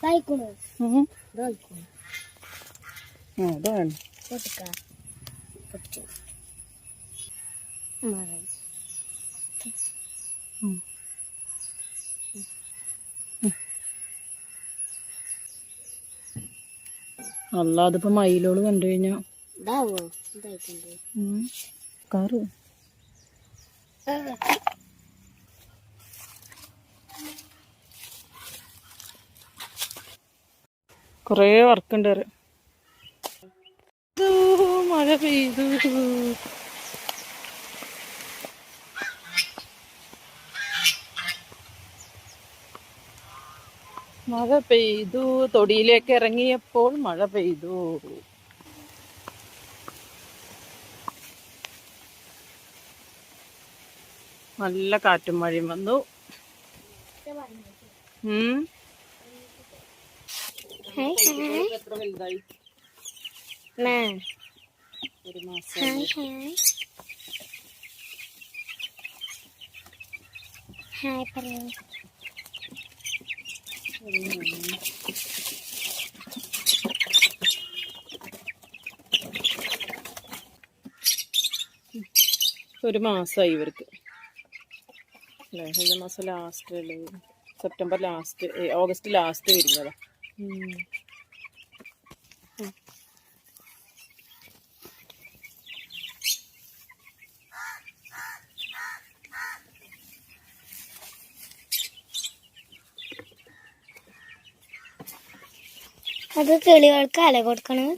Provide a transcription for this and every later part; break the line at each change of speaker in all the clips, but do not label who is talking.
കഴിക്കണു
അതാണ്
പൊട്ടിക്ക
ഉം. അല്ല അതിപ്പോ മയിലോട് കണ്ടു കഴിഞ്ഞാ. ഉം. കാറ്. കൊറേ വർക്കുണ്ട് വരെ മഴ പെയ്തു. മഴ പെയ്തു. തൊടിയിലേക്ക് ഇറങ്ങിയപ്പോൾ മഴ പെയ്തു. നല്ല കാറ്റും മഴയും വന്നു. ഉം.
ഹായ് ഹായ്
ഒരു
പറയൂ
ഒരു മാസമായി ഇവർക്ക്. അല്ലേ? കഴിഞ്ഞ മാസം ലാസ്റ്റ് അല്ലേ സെപ്റ്റംബർ ലാസ്റ്റ് ഓഗസ്റ്റ് ലാസ്റ്റ് വരുന്നതാ.
അത് കിളികൾക്ക് അല കൊടുക്കണത്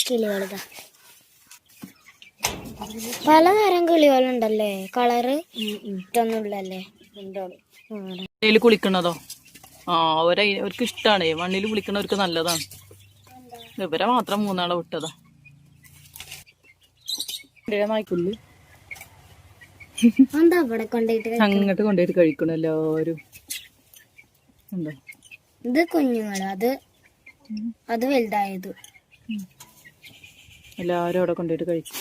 കിളികളുതാ പലതരം കിളികളുണ്ടല്ലേ? കളറ് ഇട്ടൊന്നുമില്ലല്ലേ
എന്താണ് മണ്ണിൽ കുളിക്കണതോ ആ അവരെ അവർക്ക് ഇഷ്ടമാണ് മണ്ണിൽ കുളിക്കണവർക്ക് നല്ലതാണ്. ഇവരെ മാത്രം മൂന്നാളെ വിട്ടതാ. അങ്ങോട്ട് കൊണ്ടുപോയിട്ട് കഴിക്കണം എല്ലാവരും. എന്താ?
ഇത് കുഞ്ഞുങ്ങൾ. അത് അത് വലുതായത്.
എല്ലാവരും അവിടെ കൊണ്ടുപോയിട്ട് കഴിക്കും.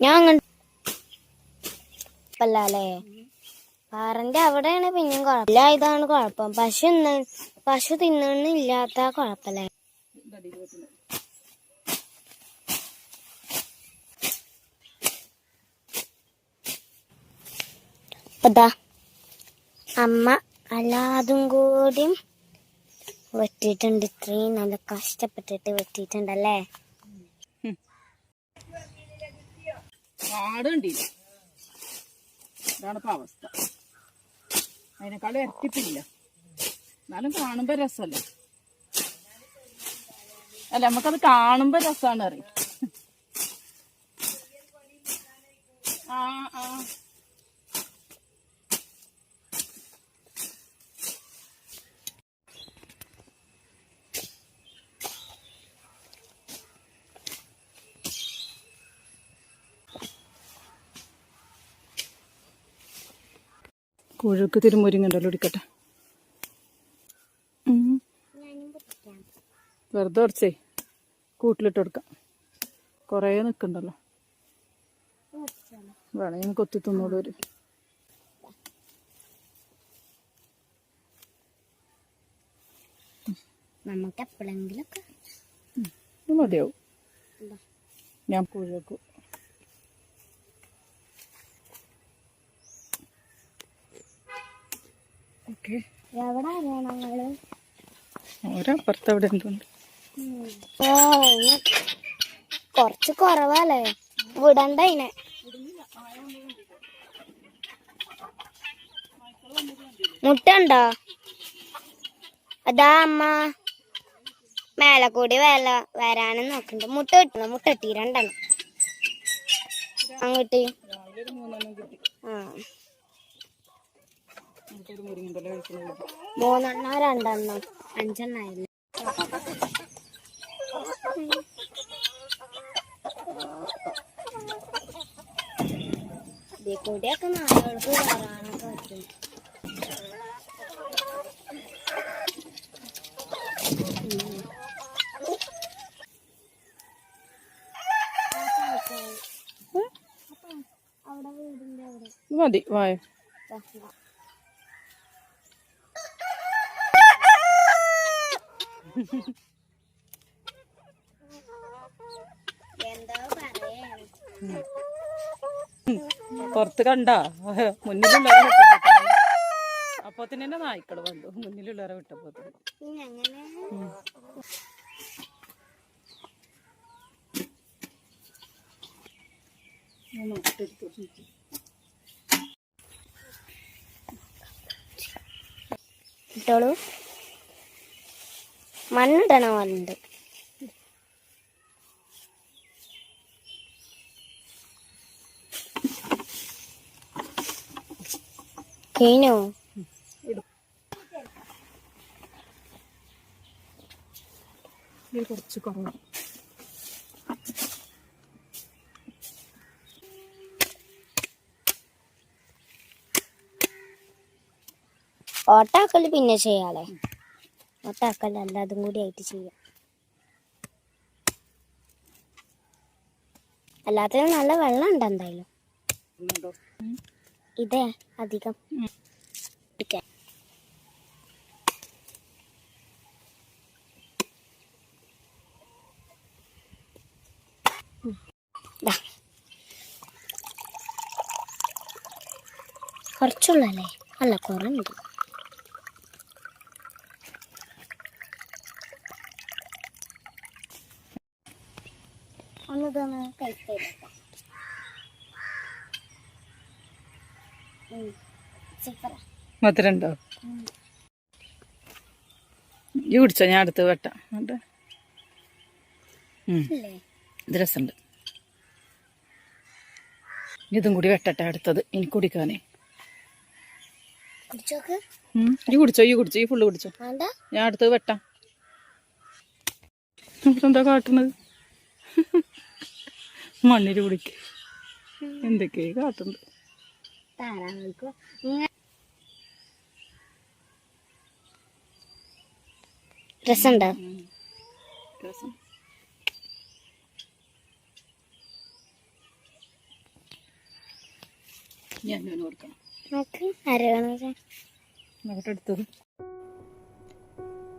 ഞാൻ അല്ലേ പാറന്റെ അവിടെയാണ് പിന്നെയും കുഴപ്പമില്ല ഇതാണ് കുഴപ്പം. പശു പശു തിന്നണില്ലാത്ത കുഴപ്പല്ലേ? അതാ. അമ്മ അല്ലാതും കൂടിയും വെട്ടിയിട്ടുണ്ട്. ഇത്രയും നല്ല കഷ്ടപ്പെട്ടിട്ട് വെട്ടിയിട്ടുണ്ടല്ലേ?
കാടുണ്ടില്ല ഇതാണ് ഇപ്പൊ അവസ്ഥ. അതിനേക്കാളും ഇരട്ടിപ്പില്ല എന്നാലും കാണുമ്പോ രസമല്ലേ അല്ല നമുക്കത് കാണുമ്പോ രസമാണ് അറിയും ആ ആ കോഴിക്ക് തിരുമുരിങ്ങണ്ടല്ലോ ഇടിക്കട്ടെ. വെറുതെ കുറച്ചേ കൂട്ടിലിട്ട് കൊടുക്കാം. കുറേ നിൽക്കണ്ടല്ലോ വേണമെങ്കിൽ കൊത്തി തിന്നോളൂ ഒരു
നമുക്ക് എപ്പോഴെങ്കിലൊക്കെ
മതിയാവും. ഞാൻ പുഴക്കും. ഓക്കെ.
എവിടെ അറിയണം ഞങ്ങൾ
ഒരപ്പുറത്ത് അവിടെ എന്തുണ്ട്?
ഓ ഇങ്ങ- കൊറച്ച് കുറവല്ലേ? വിടണ്ട അതിനെ മുട്ടുണ്ടോ അതാ അമ്മ. മേലെ കൂടി വേല വരാനും നോക്കണ്ട. മുട്ട കിട്ടണം മുട്ട കിട്ടി. രണ്ടെണ്ണം. അങ്ങോട്ട്. ആ. മൂന്നെണ്ണോ രണ്ടെണ്ണോ. അഞ്ചെണ്ണായില്ലേ ഇതിൽ കൂടെയൊക്കെ നാളുകൾക്ക് കയറാനൊക്കെ പറ്റും.
മതി വായ. പുറത്ത് കണ്ട? വിട്ടപ്പോ അപ്പൊ തന്നെ നായ്ക്കൾ വന്നു. മുന്നിലുള്ളവരെ വിട്ടപ്പോ
ഇട്ടോളൂ. മണ്ണിടണ പോലുണ്ട് കഴിഞ്ഞോ
കുറച്ച് കുറവ്.
ഓട്ടാക്കൽ പിന്നെ ചെയ്യാളെ ഓട്ടാക്കൽ അല്ല അതും കൂടി ആയിട്ട് ചെയ്യാം. അല്ലാത്ത നല്ല വെള്ളം ഉണ്ട് എന്തായാലും? ഇതേ അധികം. കുറച്ചുള്ളല്ലേ? അല്ല കുറവുണ്ട് ഒന്ന് തന്നെ കഴിക്കാം സൂപ്പറാ
മധുരണ്ടോ? ഈ കുടിച്ചോ? ഞാൻ അടുത്ത് വെട്ടാം. ഇത് രസമുണ്ട് ഇതും കൂടി വെട്ടട്ടെ അടുത്തത്. എനിക്ക് കുടിക്കാനേ. ഈ കുടിച്ചോ? ഈ കുടിച്ചോ? ഈ ഫുള്ള് കുടിച്ചോ? ഞാൻ അടുത്തത് വെട്ടാം. എന്താ കാട്ടുന്നത് മണ്ണിൽ കുടിക്ക എന്തൊക്കെയാ
കാത്തുണ്ട്. രസമുണ്ടോ?
രസം. ഞാൻ കൊടുക്കണം. എടുത്തത്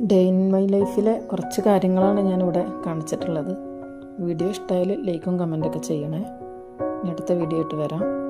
ഡേ ഇൻ മൈ ലൈഫിലെ കുറച്ച് കാര്യങ്ങളാണ് ഞാനിവിടെ കാണിച്ചിട്ടുള്ളത്. വീഡിയോ ഇഷ്ടമായാൽ ലൈക്കും കമന്റൊക്കെ ചെയ്യണേ. അടുത്ത വീഡിയോ ആയിട്ട് വരാം.